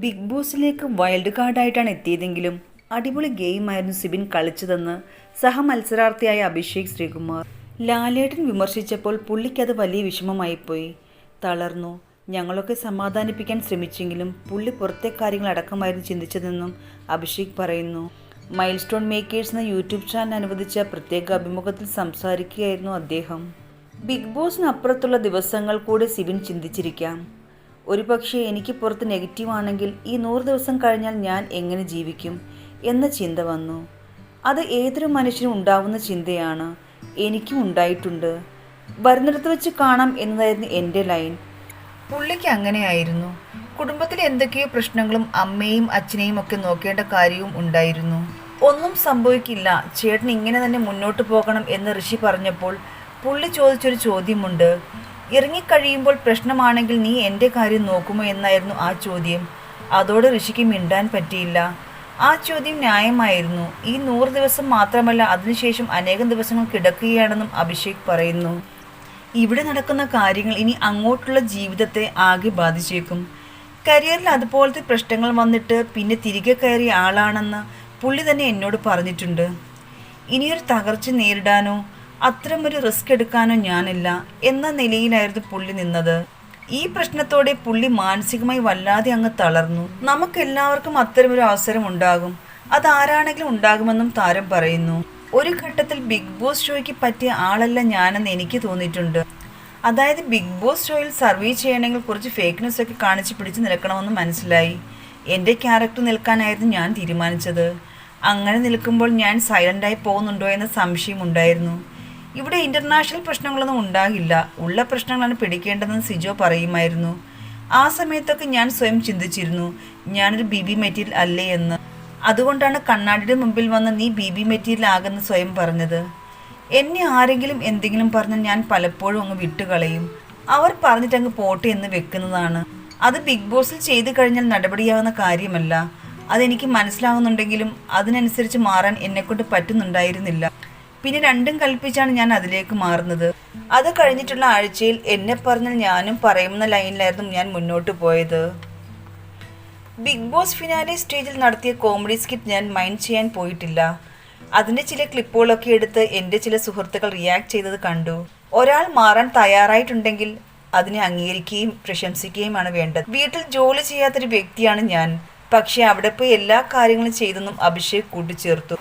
Big ബോസിലേക്ക് wild കാർഡായിട്ടാണ് എത്തിയതെങ്കിലും അടിപൊളി ഗെയിമായിരുന്നു സിബിൻ കളിച്ചതെന്ന് സഹമത്സരാർത്ഥിയായ അഭിഷേക് ശ്രീകുമാർ. ലാലേട്ടൻ വിമർശിച്ചപ്പോൾ പുള്ളിക്കത് വലിയ വിഷമമായിപ്പോയി. തളർന്നു. ഞങ്ങളൊക്കെ സമാധാനിപ്പിക്കാൻ ശ്രമിച്ചെങ്കിലും പുള്ളി പുറത്തെ കാര്യങ്ങൾ അടക്കമായിരുന്നു ചിന്തിച്ചതെന്നും അഭിഷേക് പറയുന്നു. മൈൽ സ്റ്റോൺ മേക്കേഴ്സ് എന്ന യൂട്യൂബ് ചാനൽ അനുവദിച്ച പ്രത്യേക അഭിമുഖത്തിൽ സംസാരിക്കുകയായിരുന്നു അദ്ദേഹം. ബിഗ് ബോസിനപ്പുറത്തുള്ള ദിവസങ്ങൾ കൂടെ സിബിൻ ചിന്തിച്ചിരിക്കാം. ഒരുപക്ഷെ എനിക്ക് പുറത്ത് നെഗറ്റീവാണെങ്കിൽ ഈ നൂറ് ദിവസം കഴിഞ്ഞാൽ ഞാൻ എങ്ങനെ ജീവിക്കും? എന്ന ചിന്ത വന്നു. അത് ഏതൊരു മനുഷ്യനും ഉണ്ടാവുന്ന ചിന്തയാണ്. എനിക്കും ഉണ്ടായിട്ടുണ്ട്. വരുന്നിടത്ത് വെച്ച് കാണാം എന്നതായിരുന്നു എന്റെ ലൈൻ. പുള്ളിക്ക് അങ്ങനെയായിരുന്നു. കുടുംബത്തിൽ എന്തൊക്കെയോ പ്രശ്നങ്ങളും അമ്മയും അച്ഛനെയും ഒക്കെ നോക്കേണ്ട കാര്യവും ഉണ്ടായിരുന്നു. ഒന്നും സംഭവിക്കില്ല. ചേട്ടൻ ഇങ്ങനെ തന്നെ മുന്നോട്ട് പോകണം എന്ന് ഋഷി പറഞ്ഞപ്പോൾ പുള്ളി ചോദിച്ചൊരു ചോദ്യമുണ്ട്. ഇറങ്ങിക്കഴിയുമ്പോൾ പ്രശ്നമാണെങ്കിൽ നീ എന്റെ കാര്യം നോക്കുമോ എന്നായിരുന്നു ആ ചോദ്യം. അതോടെ ഋഷിക്ക് മിണ്ടാൻ പറ്റിയില്ല. ആ ചോദ്യം ന്യായമായിരുന്നു. ഈ നൂറ് ദിവസം മാത്രമല്ല അതിനുശേഷം അനേകം ദിവസങ്ങൾ കിടക്കുകയാണെന്നും അഭിഷേക് പറയുന്നു. ഇവിടെ നടക്കുന്ന കാര്യങ്ങൾ ഇനി അങ്ങോട്ടുള്ള ജീവിതത്തെ ആകെ ബാധിച്ചേക്കും. കരിയറിൽ അതുപോലത്തെ പ്രശ്നങ്ങൾ വന്നിട്ട് പിന്നെ തിരികെ കയറിയ ആളാണെന്ന് പുള്ളി തന്നെ എന്നോട് പറഞ്ഞിട്ടുണ്ട്. ഇനിയൊരു തകർച്ച നേരിടാനോ അത്തരമൊരു റിസ്ക് എടുക്കാനോ ഞാനില്ല എന്ന നിലയിലായിരുന്നു പുള്ളി നിന്നത്. ഈ പ്രശ്നത്തോടെ പുള്ളി മാനസികമായി വല്ലാതെ അങ്ങ് തളർന്നു. നമുക്കെല്ലാവർക്കും അത്തരമൊരു അവസരം ഉണ്ടാകും. അതാരാണെങ്കിലും ഉണ്ടാകുമെന്നും താരം പറയുന്നു. ഒരു ഘട്ടത്തിൽ ബിഗ് ബോസ് ഷോയ്ക്ക് പറ്റിയ ആളല്ല ഞാനെന്ന് എനിക്ക് തോന്നിയിട്ടുണ്ട്. അതായത് ബിഗ് ബോസ് ഷോയിൽ സർവേ ചെയ്യണമെങ്കിൽ കുറച്ച് ഫേക്ക് ന്യൂസ് ഒക്കെ കാണിച്ച് പിടിച്ച് നിൽക്കണമെന്ന് മനസ്സിലായി. എന്റെ ക്യാരക്ടർ നിൽക്കാനായിരുന്നു ഞാൻ തീരുമാനിച്ചത്. അങ്ങനെ നിൽക്കുമ്പോൾ ഞാൻ സൈലന്റായി പോകുന്നുണ്ടോ എന്ന സംശയമുണ്ടായിരുന്നു ഇവിടെ ഇന്റർനാഷണൽ പ്രശ്നങ്ങളൊന്നും ഉണ്ടാകില്ല. ഉള്ള പ്രശ്നങ്ങളാണ് പിടിക്കേണ്ടതെന്ന് സിജോ പറയുമായിരുന്നു. ആ സമയത്തൊക്കെ ഞാൻ സ്വയം ചിന്തിച്ചിരുന്നു ഞാനൊരു ബി ബി മെറ്റീരിയൽ അല്ലേ എന്ന്. അതുകൊണ്ടാണ് കണ്ണാടിയുടെ മുമ്പിൽ വന്ന് നീ ബി ബി മെറ്റീരിയൽ ആകുന്ന സ്വയം പറഞ്ഞത്. എന്നെ ആരെങ്കിലും എന്തെങ്കിലും പറഞ്ഞാൽ ഞാൻ പലപ്പോഴും അങ്ങ് വിട്ടുകളയും. അവർ പറഞ്ഞിട്ട് അങ്ങ് പോട്ടെ എന്ന് വെക്കുന്നതാണ്. അത് ബിഗ് ബോസിൽ ചെയ്തു കഴിഞ്ഞാൽ നടപടിയാകുന്ന കാര്യമല്ല. അതെനിക്ക് മനസ്സിലാവുന്നുണ്ടെങ്കിലും അതിനനുസരിച്ച് മാറാൻ എന്നെക്കൊണ്ട് പറ്റുന്നുണ്ടായിരുന്നില്ല. പിന്നെ രണ്ടും കൽപ്പിച്ചാണ് ഞാൻ അതിലേക്ക് മാറുന്നത്. അത് കഴിഞ്ഞിട്ടുള്ള ആഴ്ചയിൽ എന്നെ പറഞ്ഞാൽ ഞാനും പറയുന്ന ലൈനിലായിരുന്നു ഞാൻ മുന്നോട്ട് പോയത്. ബിഗ് ബോസ് ഫിനാലെ സ്റ്റേജിൽ നടത്തിയ കോമഡി സ്കിറ്റ് ഞാൻ മൈൻഡ് ചെയ്യാൻ പോയിട്ടില്ല. അതിന്റെ ചില ക്ലിപ്പുകളൊക്കെ എടുത്ത് എന്റെ ചില സുഹൃത്തുക്കൾ റിയാക്ട് ചെയ്തത് കണ്ടു. ഒരാൾ മാറാൻ തയ്യാറായിട്ടുണ്ടെങ്കിൽ അതിനെ അംഗീകരിക്കുകയും പ്രശംസിക്കുകയുമാണ് വേണ്ടത്. വീട്ടിൽ ജോലി ചെയ്യാത്തൊരു വ്യക്തിയാണ് ഞാൻ. പക്ഷേ അവിടെ പോയി എല്ലാ കാര്യങ്ങളും ചെയ്തെന്നും അഭിഷേക് കൂട്ടിച്ചേർത്തു.